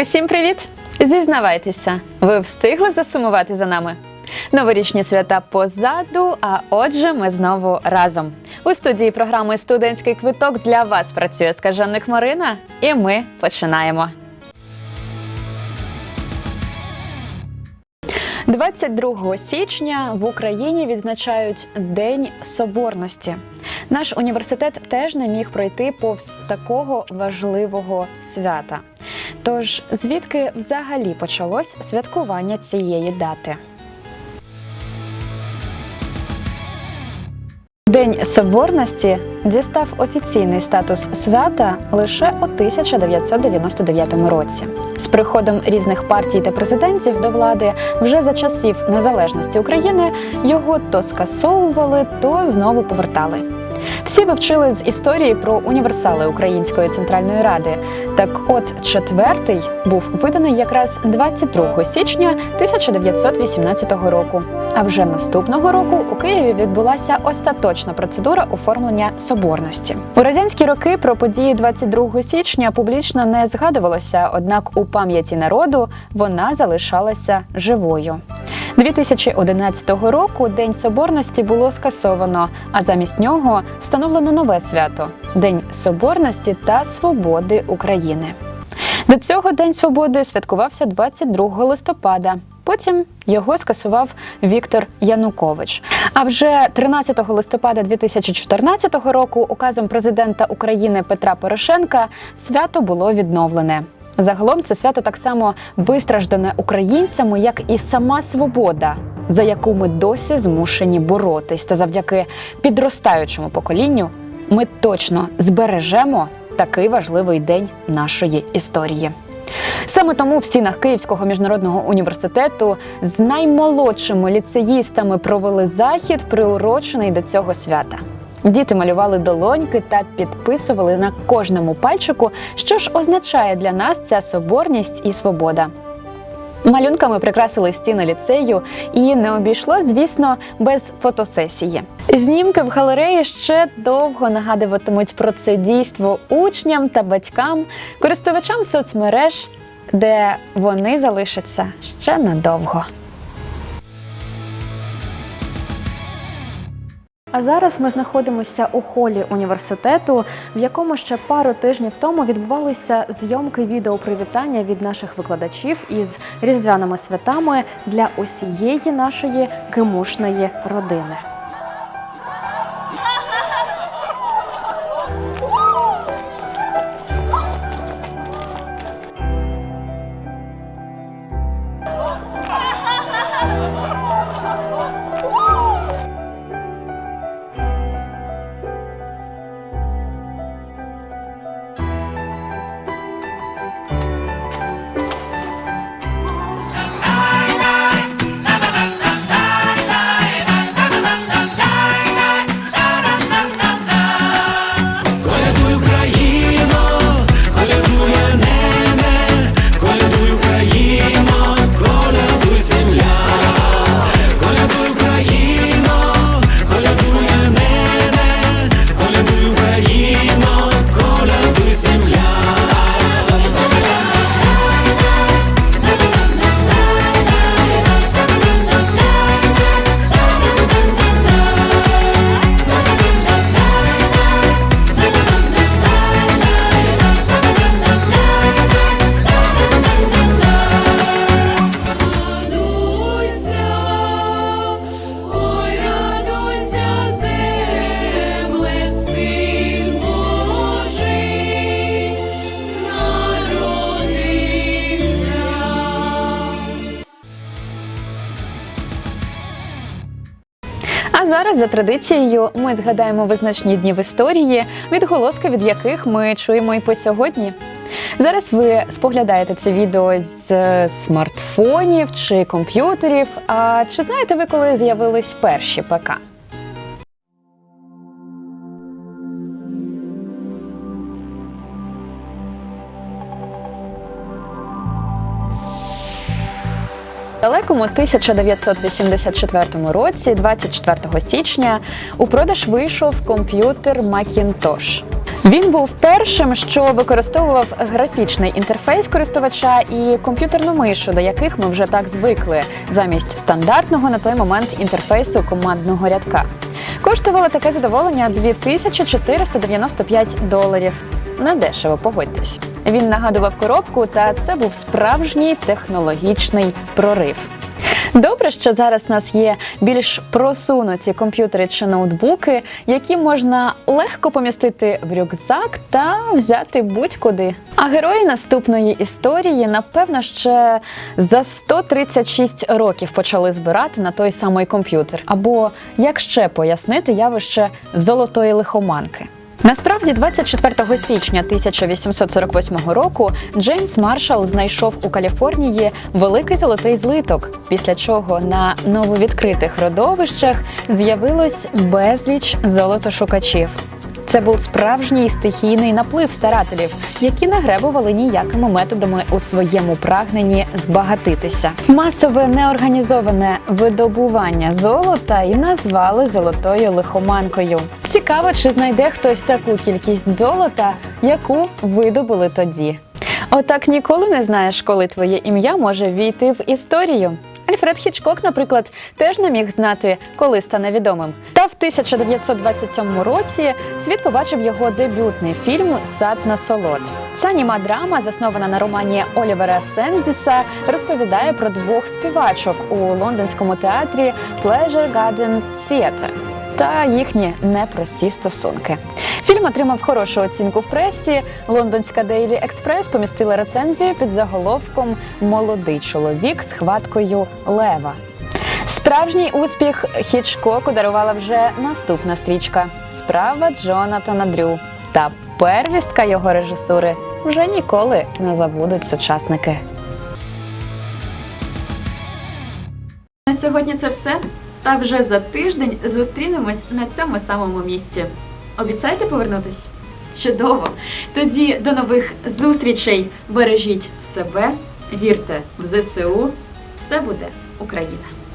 Усім привіт! Зізнавайтеся, ви встигли засумувати за нами? Новорічні свята позаду, а отже, ми знову разом. У студії програми Студентський квиток для вас працює скаженик Марина, і ми починаємо. 22 січня в Україні відзначають День Соборності. Наш університет теж не міг пройти повз такого важливого свята. Тож звідки взагалі почалось святкування цієї дати? День Соборності дістав офіційний статус свята лише у 1999 році. З приходом різних партій та президентів до влади вже за часів незалежності України його то скасовували, то знову повертали. Всі ви вчили з історії про універсали Української центральної ради. Так, от четвертий був виданий якраз 22 січня 1918 року. А вже наступного року у Києві відбулася остаточна процедура оформлення соборності. У радянські роки про події 22 січня публічно не згадувалося, однак у пам'яті народу вона залишалася живою. 2011 року День Соборності було скасовано, а замість нього встановлено нове свято День Соборності та Свободи України. До цього День Свободи святкувався 22 листопада. Потім його скасував Віктор Янукович. А вже 13 листопада 2014 року указом президента України Петра Порошенка свято було відновлене. Загалом це свято так само вистраждане українцями, як і сама свобода, за яку ми досі змушені боротись. Та завдяки підростаючому поколінню ми точно збережемо такий важливий день нашої історії. Саме тому в стінах Київського міжнародного університету з наймолодшими ліцеїстами провели захід, приурочений до цього свята. Діти малювали долоньки та підписували на кожному пальчику, що ж означає для нас ця соборність і свобода. Малюнками прикрасили стіни ліцею, і не обійшло, звісно, без фотосесії. Знімки в галереї ще довго нагадуватимуть про це дійство учням та батькам, користувачам соцмереж, де вони залишаться ще надовго. А зараз ми знаходимося у холі університету, в якому ще пару тижнів тому відбувалися зйомки відеопривітання від наших викладачів із різдвяними святами для усієї нашої кимушної родини. Зараз, за традицією, ми згадаємо визначні дні в історії, відголоски від яких ми чуємо і по сьогодні. Зараз ви споглядаєте це відео з смартфонів чи комп'ютерів. А чи знаєте ви, коли з'явились перші ПК? Далекому 1984 році, 24 січня, у продаж вийшов комп'ютер Macintosh. Він був першим, що використовував графічний інтерфейс користувача і комп'ютерну мишу, до яких ми вже так звикли, замість стандартного на той момент інтерфейсу командного рядка. Коштувало таке задоволення 2495 доларів. Недешево, погодьтесь. Він нагадував коробку, та це був справжній технологічний прорив. Добре, що зараз у нас є більш просунуті комп'ютери чи ноутбуки, які можна легко помістити в рюкзак та взяти будь-куди. А герої наступної історії, напевно, ще за 136 років почали збирати на той самий комп'ютер. Або як ще пояснити явище золотої лихоманки. Насправді, 24 січня 1848 року Джеймс Маршалл знайшов у Каліфорнії великий золотий злиток, після чого на нововідкритих родовищах з'явилось безліч золотошукачів. Це був справжній стихійний наплив старателів, які не гребували ніякими методами у своєму прагненні збагатитися. Масове неорганізоване видобування золота і назвали золотою лихоманкою. Цікаво, чи знайде хтось таку кількість золота, яку видобули тоді. Отак ніколи не знаєш, коли твоє ім'я може війти в історію. Альфред Хічкок, наприклад, теж не міг знати, коли стане відомим. Та в 1927 році світ побачив його дебютний фільм Сад насолод. Ця німа драма, заснована на романі Олівера Сендіса, розповідає про двох співачок у лондонському театрі Pleasure Garden Theatre та їхні непрості стосунки. Фільм отримав хорошу оцінку в пресі. Лондонська Daily Express помістила рецензію під заголовком Молодий чоловік з хваткою лева. Справжній успіх Хічкоку дарувала вже наступна стрічка Справа Джонатана Дрю. Та первістка його режисури вже ніколи не забудуть сучасники. На сьогодні це все. Та вже за тиждень зустрінемось на цьому самому місці. Обіцяєте повернутись? Чудово! Тоді до нових зустрічей. Бережіть себе, вірте в ЗСУ. Все буде Україна!